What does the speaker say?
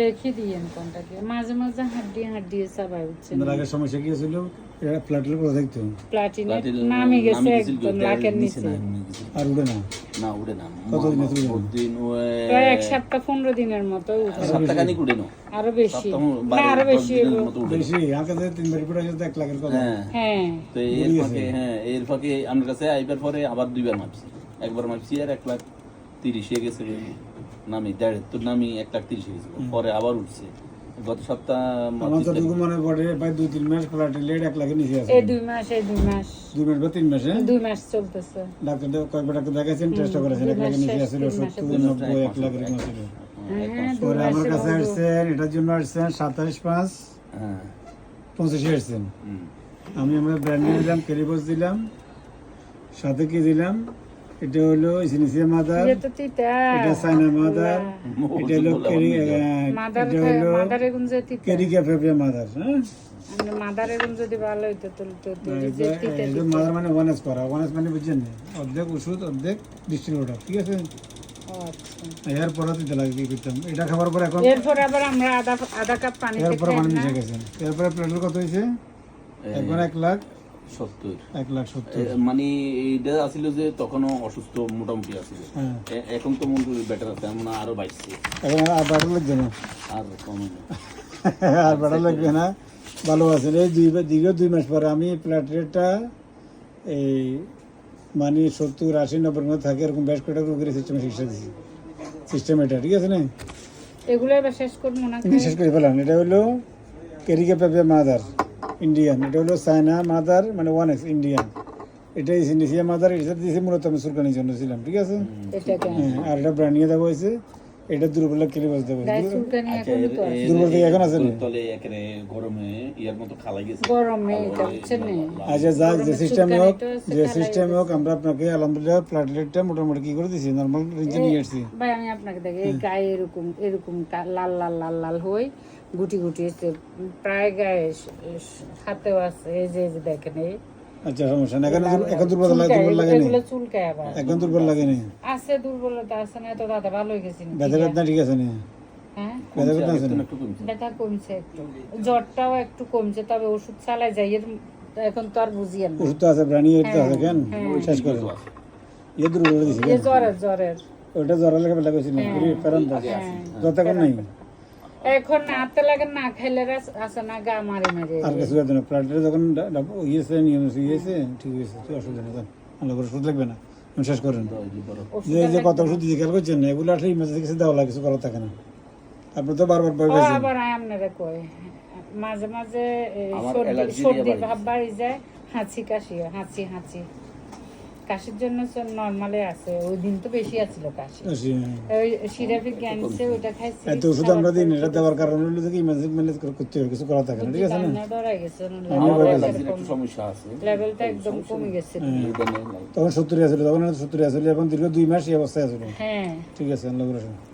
লেখি দিয়েন কোনটাকে মাঝে মাঝে হাড্ডি হাড্ডি চাবাই উঠছে আগের সমস্যা কি ছিল এটা কথা দেখতো। নামি গেছে একদম তো, লাকের নিচে। আর উঠে না? না উড়ে না। কতদিন উড়ে দিন প্রায় এক সপ্তাহ পনেরো দিনের মতো সপ্তাহখানিক উড়ে না? আরও বেশি। না আরও বেশি উড়ে বেশি? আমার কাছে তিনবার রিপোর্ট আছে তো এক লাখের কথা। হ্যাঁ। হ্যাঁ। তো এর ফাঁকে হ্যাঁ এর ফাঁকে আমার কাছে আইবার পরে আবার দুইবার মাপছি একবার মাপছি আর এক লাখ তিরিশে গেছে। নামি দেড় তো নামি এক লাখ তিরিশে পরে আবার উঠছে। গত সপ্তাহ মনে পড়ে প্রায় দুই তিন মাস ফ্ল্যাটে লেট এক লাখের নিচে আছে। এই দুই মাস এই দুই মাস। দুই মাস বা তিন মাস? হ্যাঁ দুই মাস চলতেছে। ডাক্তার কয়েকবার ডাক্তার দেখাচ্ছেন টেস্ট করেছেন এক লাখের নিচে আছিল সত্তর নব্বই এক লাখ এরকম ছিল হ্যাঁ পরে আমার কাছে আসছেন এটার জন্য আসছেন সাতাশ পাঁচ হ্যাঁ। পঁচিশে আসছেন। আমি আমার ব্র্যান্ড নিয়ে দিলাম কেরিবস দিলাম সাথে কি দিলাম? এটা হলো ইসিনিসিয়া মাদার এটা সাইনা মাদার এটা হলো কেরি এটা হলো কেরিকা মাদার হ্যাঁ? আমরা মাদারে গুঞ্জ যদি ভালো হইতো তাহলে তো তো এই যে তিতা এটা মাদার মানে ওয়ানেস করা ওয়ানেস মানে বুঝছেন? অর্ধেক ওষুধ অর্ধেক ডিস্ট্রিবিউটার ঠিক আছে? আচ্ছা। দিতে লাগে করতাম এটা খাবার পর এখন এরপর আবার আমরা আধা আধা কাপ পানিতে এরপরে খাই মানে না মিশে এরপরে প্লেটের কত হয়েছে? এখন এক লাখ। সত্তর। এক লাখ সত্তর। মানে এইটা আছিল যে তখনও অসুস্থ মোটামুটি আছিল হ্যাঁ। এখন তো মন বেটার আছে এমন আরও বাইশছে এখন আর বাড়া লাগবে না? আর কমে না আর বাড়া লাগবে না। ভালো আছেন। এই দুই দীর্ঘ দুই মাস পরে আমি প্লেটলেটটা এই মানে সত্তর আশি নব্বই মধ্যে থাকে এরকম বেশ কটা রোগের সিস্টেমে দিচ্ছি সিস্টেম এটা ঠিক আছে না এগুলো শেষ করব না বিশেষ করে ফেলাম। এটা হলো কেরিকা পেপে মাদার ইন্ডিয়ান এটা হলো চায়না মাদার মানে ওয়ান এস ইন্ডিয়ান এটা ইন্ডিসিয়া মাদার এটা দিয়েছে মূলত আমি সুরকানির জন্য ছিলাম ঠিক আছে? হ্যাঁ, আর এটা ব্র্যান্ডিয়ে দেওয়া হয়েছে এটা দুর্বল দেওয়া গায়ে হয়েছে আচ্ছা, এখন আছে। দুর্বল থেকে এখন আছে তলে একেবারে গরমে ইয়ার মতো খালাই গেছে। গরমে এটা বুঝছেন না। আচ্ছা যাক যে সিস্টেম হোক যে সিস্টেম হোক আমরা আপনাকে আলহামদুলিল্লাহ প্লাটলেটটা মোটামুটি কি করে দিছি? নর্মাল রেঞ্জে নিয়ে আসছি। ভাই আমি আপনাকে দেখি এই গায়ে এরকম এরকম লাল লাল লাল লাল হই গুটি গুটি এসে প্রায় গায়ে হাতেও আছে এই যে এই যে দেখেন এই আচ্ছা সমস্যা না এখন এখন দুর্বল লাগে দুর্বল লাগে চুলকায় আবার। এখন দুর্বল লাগে নি আছে দুর্বলতা আছে না তো দাদা ভালো হয়ে গেছি ব্যথা বেদনা ঠিক আছে নি হ্যাঁ? ব্যথা না কমছে। ব্যথা কমছে একটু। জ্বরটাও একটু কমছে তবে ওষুধ চালাই যাই এর এখন তো আর বুঝিয়েন না। ওষুধ তো আছে প্রাণী এর তো আছে কেন? শেষ করে। ইয়ে দুর্বল দিছি এই জ্বরের জ্বরের। ওটা জ্বর লেগে বেলা গেছিল ফেরান তো? যত এখন নাই? এখন নাতে লাগে না রাস- আছে না গা মারি মারি। আর কিছু হবে না প্লাটের যখন ইয়েছে নিয়ম ইয়েছে ঠিক হয়েছে তুই অসুবিধা নেই আল্লাহ করে ওষুধ লাগবে না আমি শেষ করেন। যে যে কত ওষুধ দিয়ে খেয়াল করছেন? না এগুলো আসলে ইমার্জেন্সি কিছু দেওয়া লাগে কিছু করার থাকে না। আপনি তো বারবার ভয় ও পেয়েছেন আবার আয় আপনারা কই মাঝে মাঝে সর্দি সর্দি ভাব বাড়ি যায় হাঁচি কাশি হাঁচি হাঁচি। কাশির জন্য নর্মালে আছে ওই দিন তো বেশি আছিল কাশি। হ্যাঁ। ওই ওটা খাইছি এত ওষুধ আমরা দিন এটা দেওয়ার কারণ হলো যে ইমার্জেন্সি ম্যানেজ করতে হবে কিছু করা থাকে না ঠিক আছে না? ডরা গেছে একটু সমস্যা আছে। লেভেলটা একদম কমে গেছে। তখন সত্তরে আছিল তখন সত্তরে আছিল এখন দীর্ঘ দুই মাস এই অবস্থায় আসলে হ্যাঁ। ঠিক আছে আল্লাহ করে